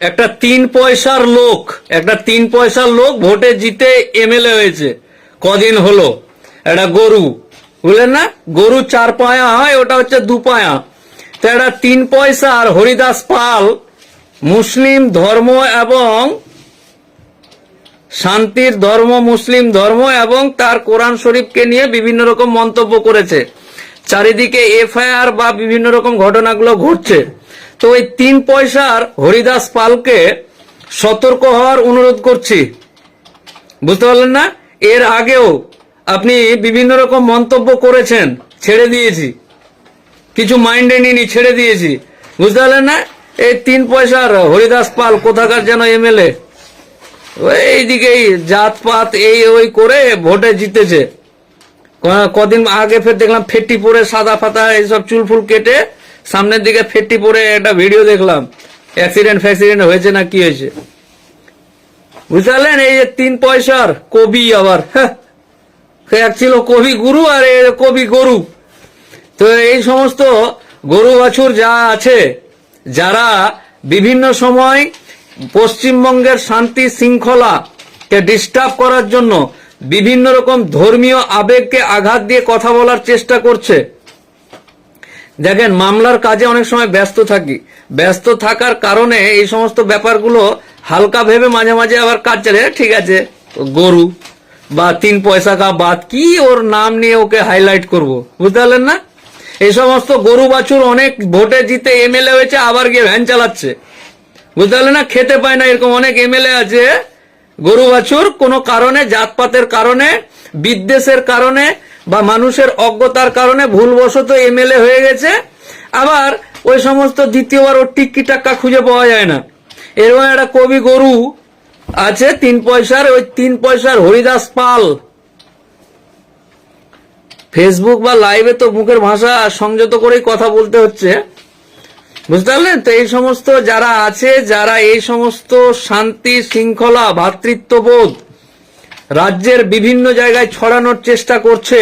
একটা তিন পয়সার লোক, একটা তিন পয়সার লোক ভোটে জিতে এমএলএ হয়েছে। কদিন হলো? একটা গরু, বুঝলেন না? গরু চার পায়া হয়, ওটা হচ্ছে দু পায়া। তো একটা তিন পয়সার হরিদাস পাল মুসলিম ধর্ম এবং শান্তির ধর্ম, মুসলিম ধর্ম এবং তার কোরআন শরীফকে নিয়ে বিভিন্ন রকম মন্তব্য করেছে। চারিদিকে এফআইআর বা বিভিন্ন রকম ঘটনাগুলো ঘটছে। তো ওই তিন পয়সার হরিদাস পালকে সতর্ক হওয়ার অনুরোধ করছি। বুঝতে পারলেন না? এর আগেও আপনি বিভিন্ন রকম মন্তব্য করেছেন, ছেড়ে দিয়েছি। কিছু মাইন্ডে নিনি ছেড়ে দিয়েছি। বুঝতে পারলেন না? এই তিন পয়সার হরিদাস পাল কোথাকার যেন এমএলএ? এইদিকেই জাতপাত, এই ওই করে ভোটে জিতেছে। কদিন আগে ফের দেখলাম ফেট্টি পরে সাদা ফাতা, এইসব চুল ফুল কেটে সামনের দিকে ফেট্টি পরে একটা ভিডিও দেখলাম। অ্যাক্সিডেন্ট ফ্যাক্সিডেন্ট হয়েছে না কি হয়েছে? বুঝতে পারলেন এই যে তিন পয়সার কবি আবার হ্যাঁ। এক ছিল কবি গুরু আর কবি গরু। তো এই সমস্ত গরু বাছুর যা আছে, যারা বিভিন্ন সময় পশ্চিমবঙ্গের শান্তি শৃঙ্খলা কে ডিস্টার্ব করার জন্য বিভিন্ন রকম ধর্মীয় আবেগকে আঘাত দিয়ে কথা বলার চেষ্টা করছে। দেখেন, মামলার কাজে অনেক সময় ব্যস্ত থাকি। ব্যস্ত থাকার কারণে এই সমস্ত ব্যাপারগুলো হালকা ভেবে মাঝে মাঝে আবার কাজ চলে ঠিক আছে, গরু বা তিন পয়সা কা বাদ কি ওর নাম নিয়ে ওকে হাইলাইট করব, বুঝতে পারলেন না? এই সমস্ত গরু বাছুর অনেক ভোটে জিতে এমএলএ হয়েছে, আবার গিয়ে ভ্যান চালাচ্ছে। বুঝতে পারলেন না? খেতে পায় না, এরকম অনেক এমএলএ আছে। গরু বাছুর কোনো কারণে, জাতপাতের কারণে, বিদ্বেষের কারণে বা মানুষের অজ্ঞতার কারণে ভুলবশত এমএলএ হয়ে গেছে, আবার ওই সমস্ত দ্বিতীয়বার ওর টিক্কি টাক্কা খুঁজে পাওয়া যায় না। এরকম একটা কবি গরু আছে, তিন পয়সার, ওই তিন পয়সার হরিদাস পাল। ফেসবুক বা লাইভে তো মুখের ভাষা সংযত করেই কথা বলতে হচ্ছে। বুঝতে পারলেন? তো এই সমস্ত যারা আছে, যারা এই সমস্ত শান্তি, শৃঙ্খলা ভ্রাতৃত্ববোধ রাজ্যের বিভিন্ন জায়গায় ছড়ানোর চেষ্টা করছে।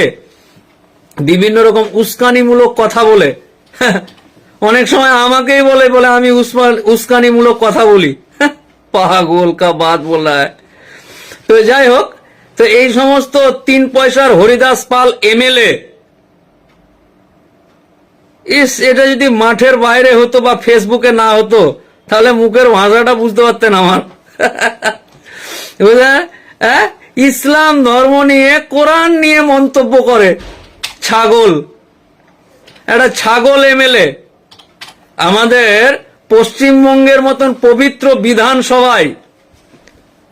বিভিন্ন রকম উস্কানিমূলক কথা বলে। অনেক সময় আমাকেই বলে বলে আমি উস্কানিমূলক কথা বলি। পাগল কা বাদ বলা তো যাই হোক, তো এই সমস্ত তিন পয়সার হরিদাস পাল এমএলএ, ইস, এটা যদি মাঠের বাইরে হতো বা ফেসবুকে না হতো, তাহলে মুখের ভাষাটা বুঝতে পারতেন আমার। বুঝলেন? হ্যাঁ? ইসলাম ধর্ম নিয়ে, কোরআন নিয়ে মন্তব্য করে। ছাগল। একটা ছাগল এমএলএ। আমাদের পশ্চিমবঙ্গের মতন পবিত্র বিধানসভায়,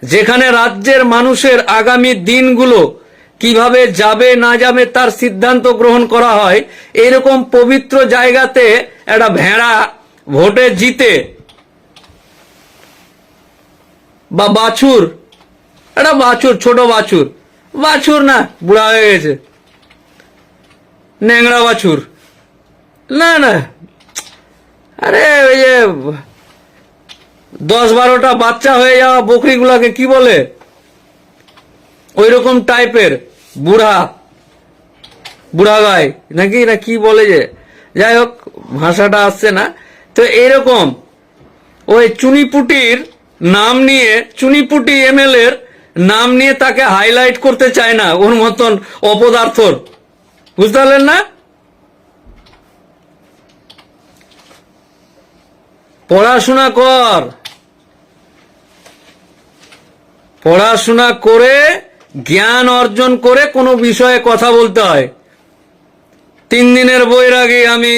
যেখানে রাজ্যের মানুষের আগামী দিনগুলো কীভাবে যাবে, না যাবে, তার সিদ্ধান্ত গ্রহণ করা হয়, এরকম পবিত্র জায়গাতে একটা ভেড়া ভোটে জিতে, বা বাছুর একটা বাছুর, ছোট বাছুর। বাছুর না, বুড়া হয়ে গেছে। ন্যাংরা বাছুর। না না। আরে ওই যে দশ বারোটা বাচ্চা হয়ে যাওয়া বকরিগুলাকে কি বলে? ওই রকম টাইপের, বুড়া। বুড়া গায় নাকি, না কি বলে যে? যাই হোক, ভাষাটা আসছে না। তো এরকম ওই চুনিপুটির নাম নিয়ে, চুনিপুটি এমএল এর নাম নিয়ে তাকে হাইলাইট করতে চায় না, ওর মতন অপদার্থর। বুঝতে পারলেন না? পড়াশোনা কর। পড়াশোনা করে জ্ঞান অর্জন করে কোনো বিষয়ে কথা বলতে হয়। তিন দিনের বইয়ের আগে আমি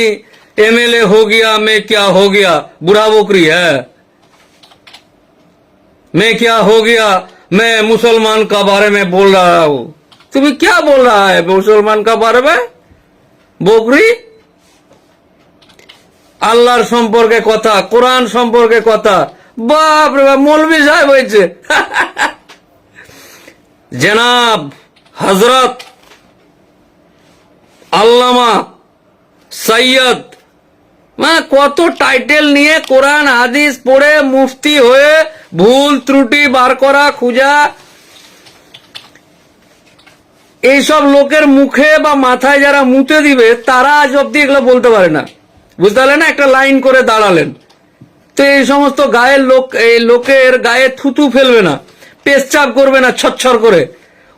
এমএলএ হো গিয়া, মে কিয়া হো গিয়া, বুড়া বকরি হ্যাঁ। মে কিয়া হো গিয়া मैं मुसलमान का बारे में बोल रहा हूँ तुम्हें क्या बोल रहा है मुसलमान का बारे में বকরি আল্লাহর সম্পর্কে কথা কোরআন সম্পর্কে কথা বাপ রে বাপ মৌলবি সাহেব হয়েছে জনাব হজরত আল্লামা সৈয়দ মানে কত টাইটেল নিয়ে কোরআন, হাদিস পড়ে মুফতি হয়ে ভুল ত্রুটি বার করা, খুঁজা। এইসব লোকের মুখে বা মাথায় যারা মুতে দিবে, তারা আজ অব্দি এগুলো বলতে পারে না। বুঝতে পারলেন না? একটা লাইন করে দাঁড়ালেন। তো এই সমস্ত গায়ের লোক, এই লোকের গায়ে থুতু ফেলবে না। পেশচাপ করবে না, ছচ্ছর করে।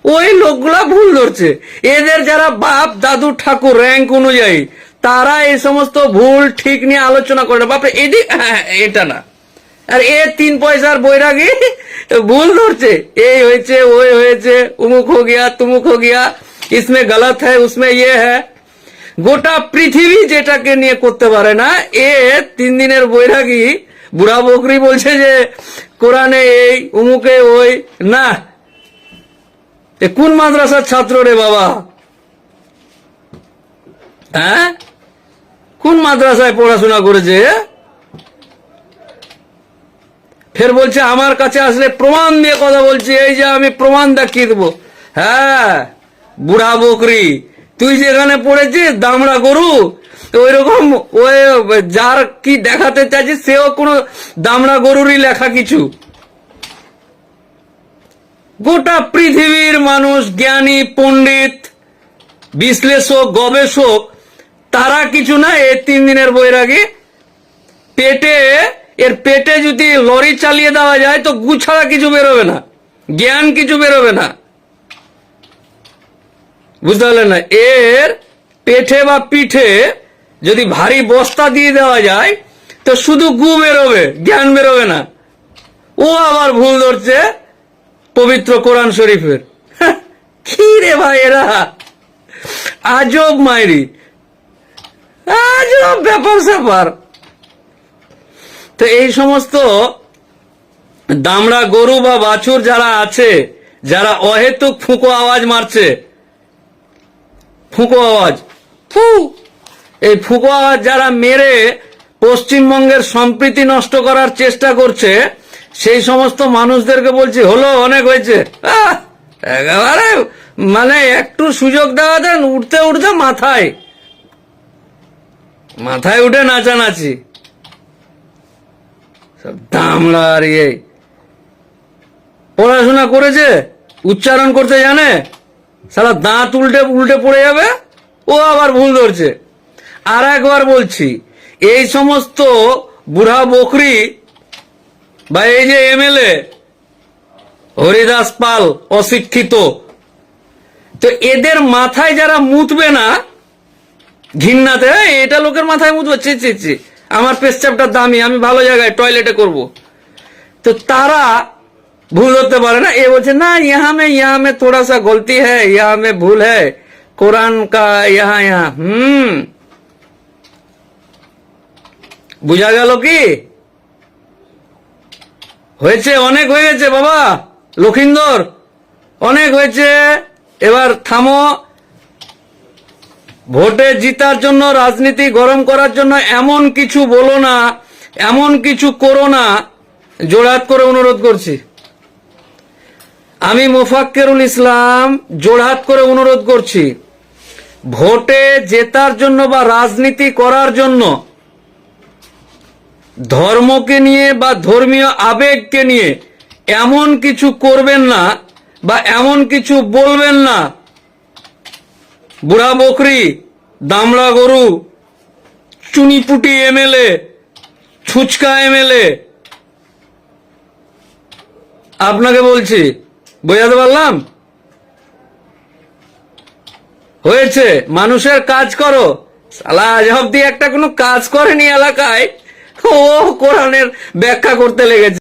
ওই লোকগুলা ভুল ধরছে। এদের যারা বাপ, দাদু, ঠাকুর র্যাঙ্ক অনুযায়ী তারা এই সমস্ত ভুল ঠিক নিয়ে আলোচনা করে না। বাপরে এদিক হ্যাঁ, এটা না। আর এ তিন পয়সার বৈরাগী ভুল ধরছে। এই হয়েছে ওই হয়েছে উমুক হো গিয়া তুমুক হো গিয়া ইসমে গলত হ্যাঁ উসমে ইয়ে হ্যাঁ গোটা পৃথিবী যেটাকে নিয়ে করতে পারে না এ তিন দিনের বৈরাগী বুড়া বকরি বলছে যে কোরআনে এই উমুকে ওই না। কোন মাদ্রাসার ছাত্র রে বাবা? হ্যাঁ? কোন মাদ্রাসায় পড়াশোনা করেছে? ফের বলছে, আমার কাছে আসলে প্রমাণ দিয়ে কথা বলছি, এই যে আমি প্রমাণ দেখিয়ে দেবো হ্যাঁ বুড়া বকরি, তুই যেখানে পড়েছিস, দামড়া গরু ওই রকম ওই যার কি দেখাতে চাইছিস সেও কোনো দামড়া গরুরই লেখা কিছু গোটা পৃথিবীর মানুষ, জ্ঞানী, পণ্ডিত, বিশ্লেষক, গবেষক তারা কিছু না, এই তিন দিনের বৈরাগী। পেটে, এর পেটে যদি লরি চালিয়ে দেওয়া যায়, তো গু ছাড়া কিছু বেরোবে না। জ্ঞান কিছু বেরোবে না। বুঝতে পারলেন না? এর পেটে বা পিঠে যদি ভারী বস্তা দিয়ে দেওয়া যায়, তো শুধু গু বেরোবে, জ্ঞান বেরোবে না। ও আবার ভুল ধরছে পবিত্র কোরআন শরীফের। কি রে ভাই এরা? আজব মাইরি। ব্যাপার স্যাপার। তো এই সমস্ত দামড়া গরু বা বাছুর যারা আছে, যারা অহেতুক ফুঁকো আওয়াজ মারছে, ফুঁকো আওয়াজ, ফু, এই ফুঁকো আওয়াজ যারা মেরে পশ্চিমবঙ্গের সম্প্রীতি নষ্ট করার চেষ্টা করছে, সেই সমস্ত মানুষদেরকে বলছি, হলো অনেক হয়েছে। মানে একটু সুযোগ দেওয়া দেন, উঠতে উঠতে মাথায়। মাথায় উঠে নাচানাচি। সব দামলা আর ইয়ে। পড়াশোনা করেছে, উচ্চারণ করতে জানে সারা দাঁত উল্টে উল্টে পড়ে যাবে, ও আবার ভুল ধরছে। আর একবার বলছি, এই সমস্ত বুড়া বকরি বা এই যে এমএলএ, হরিদাস পাল অশিক্ষিত, তো এদের মাথায় যারা মুতবে না ঘৃণাতে এটা লোকের মাথায় মুজবো চি চি চি আমার পেশচাপটা দামি, আমি ভালো জায়গায় টয়লেটে করব। তো তারা ভুল হতে পারে না, এ বলছে, না, ইহা মে ইহা মে থোড়া সা গলতি হ্যাঁ ইহা মে ভুল হ্যাঁ কোরআন কা, ইহা ইহা। হুম। বুঝা গেল কি? হয়েছে, অনেক হয়ে গেছে বাবা, লক্ষিন্দর। অনেক হয়েছে, এবার থামো। ভোটে জিতার জন্য, রাজনীতি গরম করার জন্য এমন কিছু বলো না, এমন কিছু করো না। জোড়হাত করে অনুরোধ করছি। আমি মোফাক্কেরুল ইসলাম জোড়হাত করে অনুরোধ করছি। ভোটে জেতার জন্য বা রাজনীতি করার জন্য ধর্মকে নিয়ে বা ধর্মীয় আবেগকে নিয়ে এমন কিছু করবেন না বা এমন কিছু বলবেন না বুড়া বকরি, দামড়া গরু, চুনিপুটি এমএলএ, ছুচকা এমএলএ। আপনাকে বলছি, বোঝাতে পারলাম? হয়েছে, মানুষের কাজ করো। সালা আজ একটা কোনো কাজ করেনি এলাকায়। ও কোরআনের ব্যাখ্যা করতে লেগেছে।